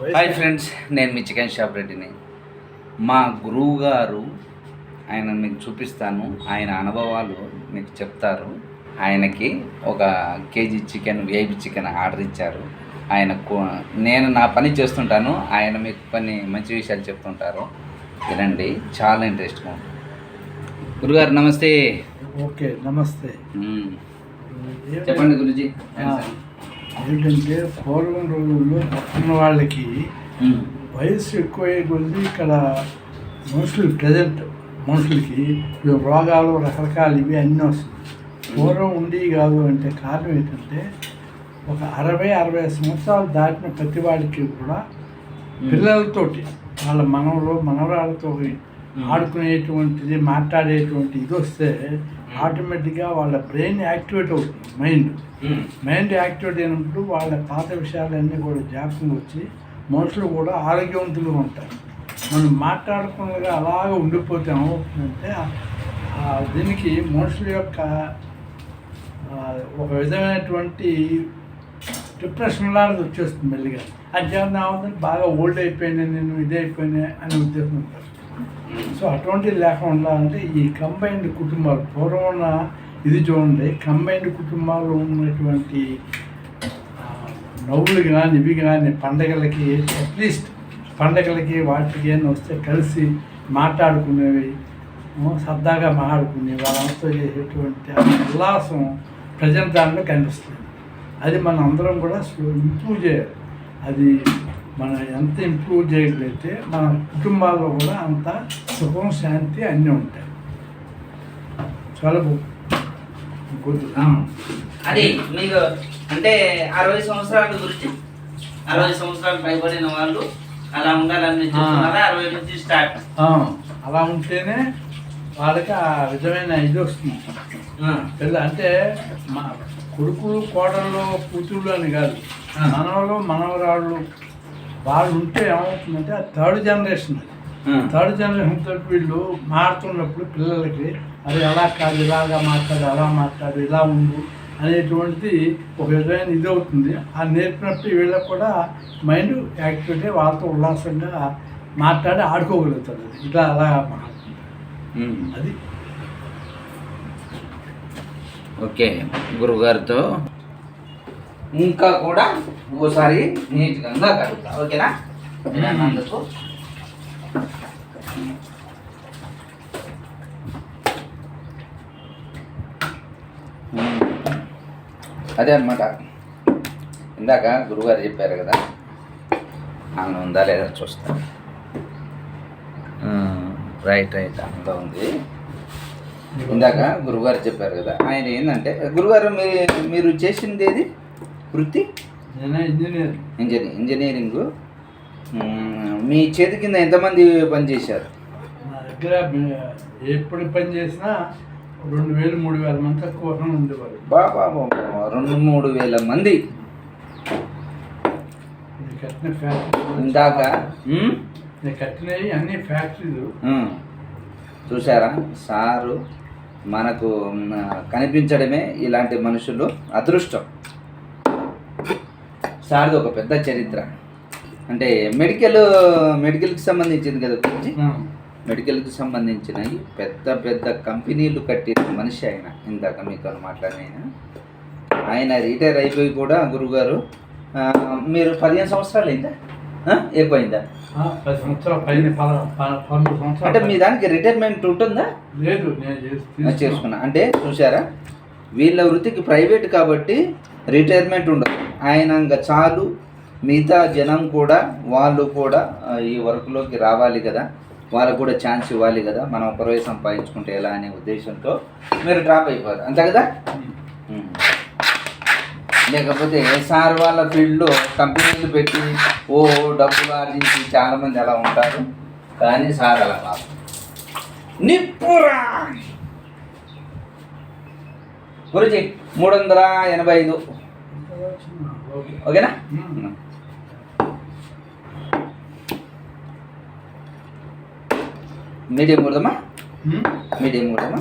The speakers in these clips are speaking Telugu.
హాయ్ ఫ్రెండ్స్ నేను మీ చికెన్ షాప్ రెడ్డిని. మా గురువు గారు ఆయన మీకు చూపిస్తాను. ఆయన అనుభవాలు మీకు చెప్తారు. ఆయనకి ఒక కేజీ చికెన్ వేబి చికెన్ ఆర్డర్ ఇచ్చారు. ఆయన నేను నా పని చేస్తుంటాను. ఆయన మీకు కొన్ని మంచి విషయాలు చెప్తుంటారు. వినండి చాలా ఇంట్రెస్ట్గా ఉంటుంది. గురుగారు నమస్తే. ఓకే నమస్తే. చెప్పండి గురుజీ. ఏంటంటే పూర్వం రోజుల్లో పక్కన వాళ్ళకి. వయసు ఎక్కువయ్యే కొద్ది ఇక్కడ మనుషులు ప్రజెంట్ మనుషులకి రోగాలు రకరకాలు ఇవి అన్నీ వస్తుంది పూర్వం ఉండి కాదు అంటే కారణం ఏంటంటే ఒక అరవై అరవై సంవత్సరాలు దాటిన ప్రతి వాడికి కూడా పిల్లలతోటి వాళ్ళ మనవలు మనవరాలతో ఆడుకునేటువంటిది మాట్లాడేటువంటి ఇది వస్తే ఆటోమేటిక్గా వాళ్ళ బ్రెయిన్ యాక్టివేట్ అవుతుంది మైండ్. మ్మ్. మైండ్ యాక్టివేట్ అయినప్పుడు వాళ్ళ పాత విషయాలన్నీ కూడా జ్ఞాపకం వచ్చి మనుషులు కూడా ఆరోగ్యవంతులుగా ఉంటారు. మనం మాట్లాడకుండా అలాగ ఉండిపోతే ఏమవుతుందంటే ఆ దీనికి మనుషుల యొక్క ఒక విధమైనటువంటి డిప్రెషన్ లాంటిది వచ్చేస్తుంది మెల్లిగా. అది చేద్దాం బాగా ఓల్డ్ అయిపోయినా నేను ఇదే అయిపోయినా అనే ఉద్దేశం ఉంటుంది. సో అటువంటి లేకుండా అంటే ఈ కంబైన్డ్ కుటుంబాలు పూర్వం ఇది చూడండి కంబైన్డ్ కుటుంబాలు ఉన్నటువంటి నవ్వులు కానీ ఇవి కానీ పండగలకి అట్లీస్ట్ పండగలకి వాటికి ఏమైనా వస్తే కలిసి మాట్లాడుకునేవి సరదాగా మాట్లాడుకునే వాళ్ళంతా చేసేటువంటి ఉల్లాసం ప్రజెంట్ దాంట్లో కనిపిస్తుంది. అది మనం అందరం కూడా ఇంప్రూవ్ చేయాలి. అది మనం ఎంత ఇంప్రూవ్ చేయగలిగితే మన కుటుంబాల్లో కూడా అంత సుఖం శాంతి అన్నీ ఉంటాయి. చాలా గుడ్ అది మీకు అంటే అరవై సంవత్సరాల గురించి అరవై సంవత్సరాలు పైబడిన వాళ్ళు అలా ఉండాలని అరవై నుంచి స్టార్ట్. అలా ఉంటేనే వాళ్ళకి ఆ విధమైన ఇది వస్తుంది. పిల్ల అంటే మా కొడుకులు కోడళ్ళు కూతుళ్ళు అని కాదు. మనవలు మనవరాళ్ళు వాళ్ళు ఉంటే ఏమవుతుందంటే ఆ థర్డ్ జనరేషన్ అది. థర్డ్ జనరేషన్ తోటి వీళ్ళు మారుతున్నప్పుడు పిల్లలకి అది ఎలా కాదు ఇలాగా మాట్లాడు అలా మాట్లాడు ఇలా ఉండు అనేటువంటిది ఒక విధమైన ఇది అవుతుంది. ఆ నేర్పినప్పుడు వీళ్ళకి కూడా మైండ్ యాక్టివిటీ వాళ్ళతో ఉల్లాసంగా మాట్లాడి ఆడుకోగలుగుతారు. అది ఇలా అలా మాట్లాడుతుంది అది. ఓకే గురుగారితో ఇంకా కూడా ఇంకోసారి నీట్గా కడుగుతా ఓకేనా? అందుకు. అదే అనమాట ఇందాక గురుగారు చెప్పారు కదా ఆమె ఉందా లేదా చూస్తా. రైట్ రైట్ అంతా ఉంది. ఇందాక గురుగారు చెప్పారు కదా ఆయన ఏంటంటే గురుగారు మీరు మీరు చేసింది ఏది? వృత్తి? ఇంజనీర్. Engineer engineering. మీ చేతి కింద ఎంతమంది పనిచేశారు నా దగ్గర ఎప్పుడు పని చేసినా రెండు వేలు మూడు వేల మంది తక్కువ ఉండేవారు బాబా రెండు మూడు వేల మంది. ఇందాక? నేను కట్టినవి అన్ని ఫ్యాక్టరీలు. చూసారా సారు మనకు కనిపించడమే ఇలాంటి మనుషులు అదృష్టం. సార్ది ఒక పెద్ద చరిత్ర. అంటే మెడికల్ మెడికల్కి సంబంధించింది కదా గురించి మెడికల్కి సంబంధించినవి పెద్ద పెద్ద కంపెనీలు కట్టిన మనిషి ఆయన. ఇందాక మీతో మాట్లాడిన ఆయన. ఆయన రిటైర్ అయిపోయి కూడా గురుగారు మీరు పదిహేను సంవత్సరాలు అయిందా? ఎక్కువైందా? అంటే మీ దానికి రిటైర్మెంట్ ఉంటుందా? లేదు. చేసుకున్నా. అంటే చూసారా వీళ్ళ వృత్తికి ప్రైవేట్ కాబట్టి రిటైర్మెంట్ ఉండదు. ఆయన ఇంకా చాలు మిగతా జనం కూడా వాళ్ళు కూడా ఈ వర్క్లోకి రావాలి కదా. వాళ్ళకు కూడా ఛాన్స్ ఇవ్వాలి కదా. మనం ఒకరోజు సంపాదించుకుంటే ఎలా అనే ఉద్దేశంతో మీరు డ్రాప్ అయిపోయారు. అంతే కదా. లేకపోతే సార్ వాళ్ళ ఫీల్డ్లో కంపెనీలు పెట్టి ఓ డబ్బులు ఆర్జించి చాలామంది అలా ఉంటారు. కానీ సార్ అలా కాదు. నిప్పురా! గురుజీ మూడు వందల ఎనభై ఐదు ఓకేనా మీడియం కూడదమ్మా మీడియం కూడదమ్మా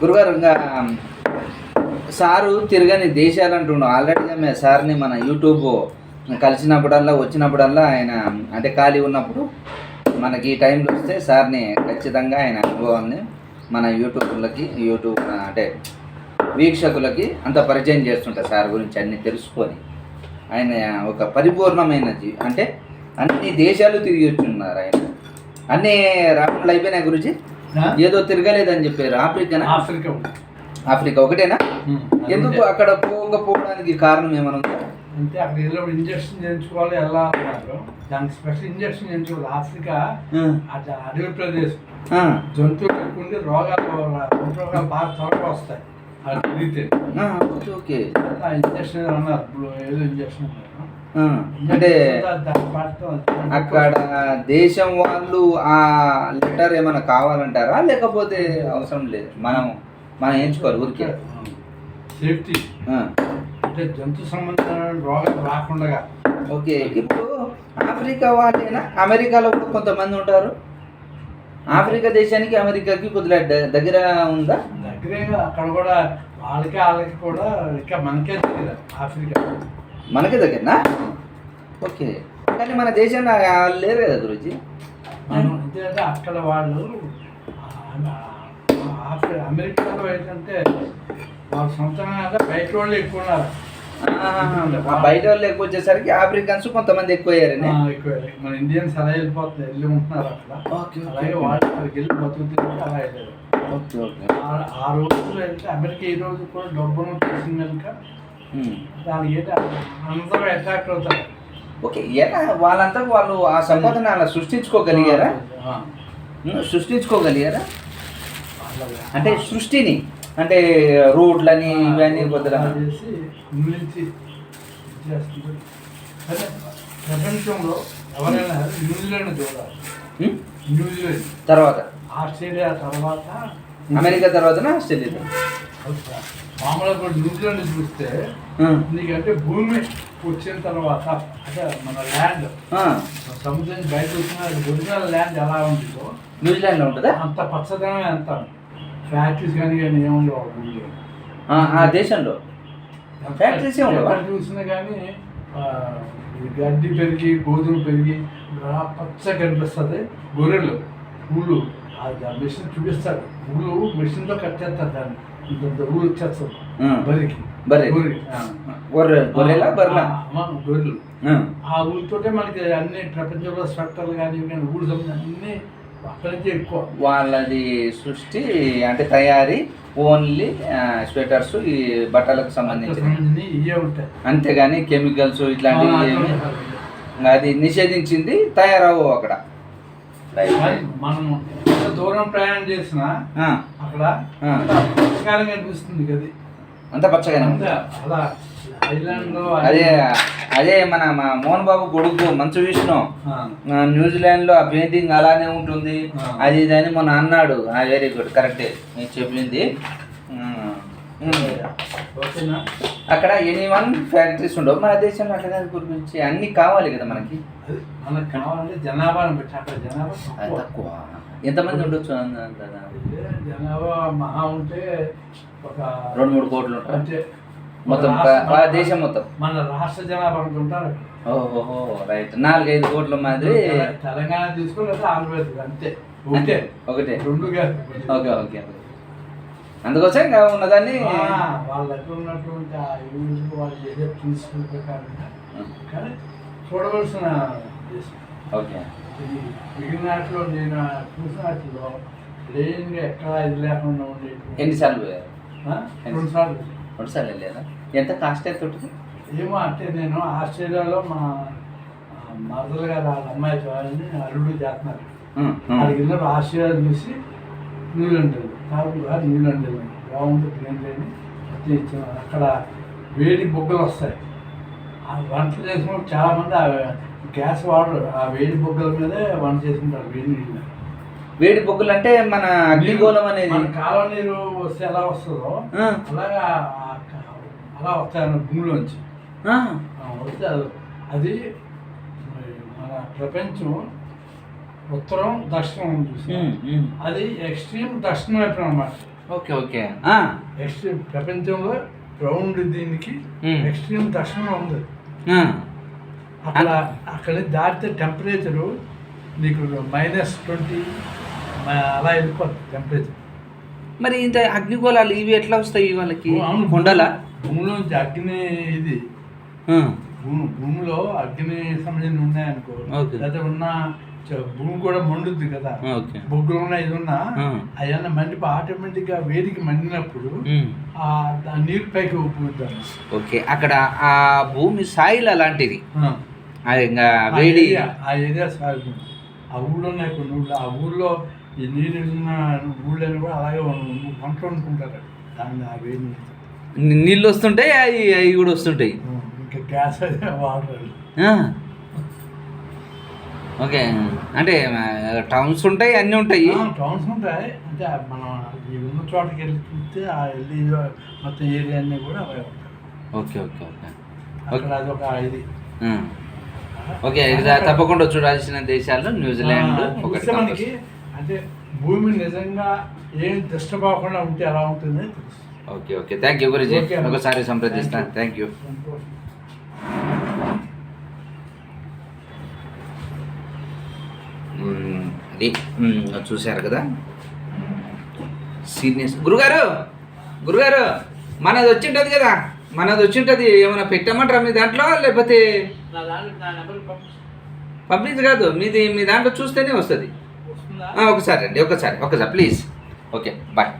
గురుగారు ఇంకా సారు తిరగని దేశాలు అంటుండు. ఆల్రెడీగా మేము సార్ని మన యూట్యూబ్ కలిసినప్పుడల్లా వచ్చినప్పుడల్లా ఆయన అంటే ఖాళీ ఉన్నప్పుడు మనకి ఈ టైంలో వస్తే సార్ని ఖచ్చితంగా ఆయన అనుభవాన్ని మన యూట్యూబ్లకి యూట్యూబ్ అంటే వీక్షకులకి అంత పరిచయం చేస్తుంటారు సార్ గురించి అన్ని తెలుసుకొని. ఆయన ఒక పరిపూర్ణమైన అంటే అన్ని దేశాలు తిరిగి వచ్చున్నారు ఆయన. అన్ని రాష్ట్రాలు అయిపోయినాయి గురించి? ఏదో తిరగలేదని చెప్పారు. ఆఫ్రికా ఉంది. ఆఫ్రికా ఒకటేనా. ఎందుకు అక్కడ పోకపోవడానికి కారణం ఏమైనా ఉందా? అంటే అక్కడ ఏదో ఇంజక్షన్ చేయించుకోవాలి ఎలా అన్నారు. దానికి స్పెషల్ ఇంజక్షన్ చేయించుకోవాలి. ఆఫ్రికా అడవి ప్రదేశం. జంతువులు ఎక్కువ రోగాలు రోగాలు బాగా త్వరగా వస్తాయి. అది ఓకే ఆ ఇంజక్షన్ అన్నారు. ఇప్పుడు ఏదో ఇంజక్షన్ అన్నారు. అంటే అక్కడ దేశం వాళ్ళు ఆ లెటర్ ఏమైనా కావాలంటారా? లేకపోతే అవసరం లేదు. మనం మనం ఎంచుకోవాలి ఊరికే. సేఫ్టీ. అంటే జంతు సంబంధమైన రోగాలు రాకుండా ఓకే ఇప్పుడు ఆఫ్రికా వాళ్ళేనా అమెరికాలో కూడా కొంతమంది ఉంటారు. ఆఫ్రికా దేశానికి అమెరికాకి కొద్దిగా దగ్గర ఉందా? దగ్గరే అక్కడ కూడా వాళ్ళకి వాళ్ళకి కూడా ఇంకా మనకే తెలియదు ఆఫ్రికా. మనకే దగ్గరనా? ఓకే. కానీ మన దేశంలో వాళ్ళు లేరు కదా గురుజీ? అక్కడ వాళ్ళు ఆఫ్రి అమెరికాలో ఏంటంటే వాళ్ళ సొంతంగా బయట వాళ్ళు ఎక్కువ ఉన్నారు ఆ బయట వాళ్ళు ఎక్కువ వచ్చేసరికి ఆఫ్రికన్స్ కొంతమంది ఎక్కువ అయ్యారని ఆ, ఎక్కువ మన ఇండియన్స్ అలా వెళ్ళిపోతుంది వెళ్ళి ఉంటున్నారు అక్కడ. అలాగే వాళ్ళు అక్కడికి వెళ్ళి బతుకుతుంది అలా వెళ్ళారు. ఆ- రోజుల్లో వెళ్తే అమెరికా ఈ రోజు కూడా డబ్బును తెలిసింది కనుక. దానికి ఏంటి అందరూ అట్రాక్ట్ అవుతారు. ఓకే ఎలా? వాళ్ళంతా వాళ్ళు ఆ సంపాదన అలా సృష్టించుకోగలిగారా? సృష్టించుకోగలిగారా. అంటే సృష్టిని అంటే రోడ్లని ఇవన్నీ అదే ప్రపంచంలో ఎవరైనా న్యూజిలాండ్ చూడాలి? న్యూజిలాండ్. తర్వాత? ఆస్ట్రేలియా తర్వాత? అమెరికా తర్వాత ఆస్ట్రేలియా మామూలుగా కూడా న్యూజిలాండ్ చూస్తే. నీకంటే భూమి వచ్చిన తర్వాత అంటే మన ల్యాండ్ సముద్రం బయట వచ్చిన ఒరిజినల్ ల్యాండ్ ఎలా ఉంటుందో న్యూజిలాండ్లో ఉంటుందా? అంత పచ్చదనమే అంత. ఫ్యాక్టరీస్ కానీ కానీ ఊళ్ళో. ఆ, దేశంలో? ఫ్యాక్టరీస్ ఏ ఉండవా? ఎక్కడ చూసినా కానీ గడ్డి పెరిగి గోధుమ పెరిగి పచ్చ కనిపిస్తుంది గొర్రెలు ఊళ్ళు ఆ మెషిన్ చూపిస్తాడు. ఊళ్ళు మెషిన్తో కట్టేస్తారు దాన్ని. ఇంత ఊళ్ళు వచ్చేస్తుంది. బరికి. గొర్రెలా ఆ, ఊరితోటే మనకి అన్ని ప్రపంచంలో స్వెట్టర్లు కానీ సంబంధించి అన్ని వాళ్ళది సృష్టి అంటే తయారీ ఓన్లీ స్వెటర్స్ ఈ బట్టలకు సంబంధించి సంబంధించి ఇవే ఉంటాయి. అంతేగాని కెమికల్స్ ఇట్లాంటివి ఏమి అది నిషేధించింది తయారవు అక్కడ. మనం దూరం ప్రయాణం చేసినా అక్కడ కనిపిస్తుంది కదా అంత పచ్చగానే అదే అదే మన మా మోహన్ బాబు కొడుకు మంచు విష్ణు. న్యూజిలాండ్లో ఆ పెయింటింగ్ అలానే ఉంటుంది. అది ఇది అని మొన్న అన్నాడు వెరీ గుడ్ కరెక్టే నేను చెప్పింది. అక్కడ ఎనీ వన్ ఫ్యాక్టరీస్ ఉండవు. మన దేశంలో అట్లా గురించి అన్ని కావాలి కదా మనకి. కావాలంటే జనాభా అది తక్కువ. ఎంతమంది ఉండొచ్చు జనాభా మహా ఉంటే ఒక రెండు మూడు కోట్లు ఉంటారు అంటే మొత్తం దేశం మొత్తం. మన రాష్ట్ర జనాభా ఉంటారు ఓహో రైట్. నాలుగైదు కోట్ల మాదిరి తెల- తెలంగాణ తీసుకుని ఆంధ్రప్రదేశ్ అంతే. ఒకటే. ఒకటే. రెండు ఓకే ఓకే అందుకోసం ఇంకా ఉన్నదాన్ని వాళ్ళ దగ్గర ఉన్నటువంటి వాళ్ళు చేసే ప్రిన్సిపల్ ప్రకారంగా. కానీ చూడవలసిన ఓకే. మిగిలిన వాటిలో నేను చూసిన వాటిలో ప్లెయిన్గా ఎక్కడ ఇది లేకుండా ఉండేది ఎన్నిసార్లు పోయారు? రెండు సార్లు. రెండు సార్లు వెళ్ళారా ఎంత కాస్ట్ ఎంత ఉంటుంది? ఏమో అంటే నేను ఆస్ట్రేలియాలో మా మరదలు గారు వాళ్ళ అమ్మాయి వాళ్ళని అల్లుడు చేస్తున్నారు. వెళ్ళినప్పుడు ఆస్ట్రేలియా చూసి న్యూజిలాండ్ కాదు న్యూజిలాండ్ బాగుంది వచ్చి ఇచ్చాం. అక్కడ వేడి బొగ్గలు వస్తాయి. ఆ వంటలు చేసుకున్నప్పుడు చాలామంది ఆ గ్యాస్ వాడరు. ఆ వేడి బొగ్గల మీదే వంట చేసుకుంటారు వేడి నీళ్ళు. వేడి బొగ్గులు అంటే మన అగ్నిగోళం అనేది. మన కాలువ నీరు వస్తే ఎలా వస్తుందో అలాగా ఆ అలా భూమిలోంచి. వస్తే అది- మన ప్రపంచం ఉత్తరం దక్షిణం చూసి. అది ఎక్స్ట్రీమ్ దక్షిణం వైపు అనమాట ఓకే ఓకే. ఎక్స్ట్రీమ్ ప్రపంచంలో రౌండ్ దీనికి. ఎక్స్ట్రీమ్ దర్శనం ఉంది. అక్కడ అక్కడ దాటితే టెంపరేచరు నీకు మైనస్ ట్వంటీ అలా వెళ్ళిపోతుంది టెంపరేచర్ మరి ఇంత అగ్నిగోళాలు ఇవి ఎట్లా వస్తాయి వాళ్ళకి? అవును, కొండలా? భూమిలోంచి అగ్ని ఇది భూమి భూమిలో అగ్ని సంబంధించి ఉన్నాయనుకో. లేదా ఉన్న భూమి కూడా మండుద్ది కదా. బొగ్గులు ఉన్న ఇది ఉన్నా ఆ. అవన్నీ మండిపో ఆటోమేటిక్గా వేడికి మండినప్పుడు. ఆ నీరు పైకి ఓకే. అక్కడ ఆ భూమి సాయిల్ అలాంటిది. అది ఇంకా వేడి ఆ ఏరియా సాగుతుంది ఆ ఊళ్ళో ఉన్నాయి కొన్ని ఊళ్ళో ఆ ఊళ్ళో ఈ నీరు ఉన్న ఊళ్ళని కూడా అలాగే వంట వండుకుంటారు. దాన్ని ఆ వేడి నీళ్ళు వస్తుంటాయి అవి అవి కూడా వస్తుంటాయి. గ్యాస్. ఓకే. అంటే టౌన్స్ ఉంటాయి అన్నీ ఉంటాయి. టౌన్స్ ఉంటాయి. అంటే మనం ఈ ఉన్న చోటకి వెళ్ళి చూస్తే ఆ వెళ్ళి మొత్తం ఏరియా అన్నీ కూడా అవే ఉంటాయి. Okay okay okay. అక్కడ అది ఒక ఇది. ఓకే ఇది తప్పకుండా చూడాల్సిన దేశాల్లో న్యూజిలాండ్ ఒకటి మనకి అంటే భూమి నిజంగా ఏం అవ్వకుండా ఉంటే ఎలా ఉంటుంది తెలుస్తుంది. Okay okay. Thank you Guruji. ఒకసారి సంప్రదిస్తాను థ్యాంక్ యూ. అది. చూశారు కదా? సీనియర్స్. గురుగారు గురుగారు మనది వచ్చింటది కదా? మనది వచ్చింటది ఏమైనా పెట్టమంటారా మీ దాంట్లో? లేకపోతే నా దాంట్లో నా నెంబర్ పంపిస్తే పంపించ కాదు. మీది మీ దాంట్లో చూస్తేనే వస్తుంది. వస్తుందా? ఒకసారి అండి ఒకసారి ఒకసారి ప్లీజ్. Okay bye.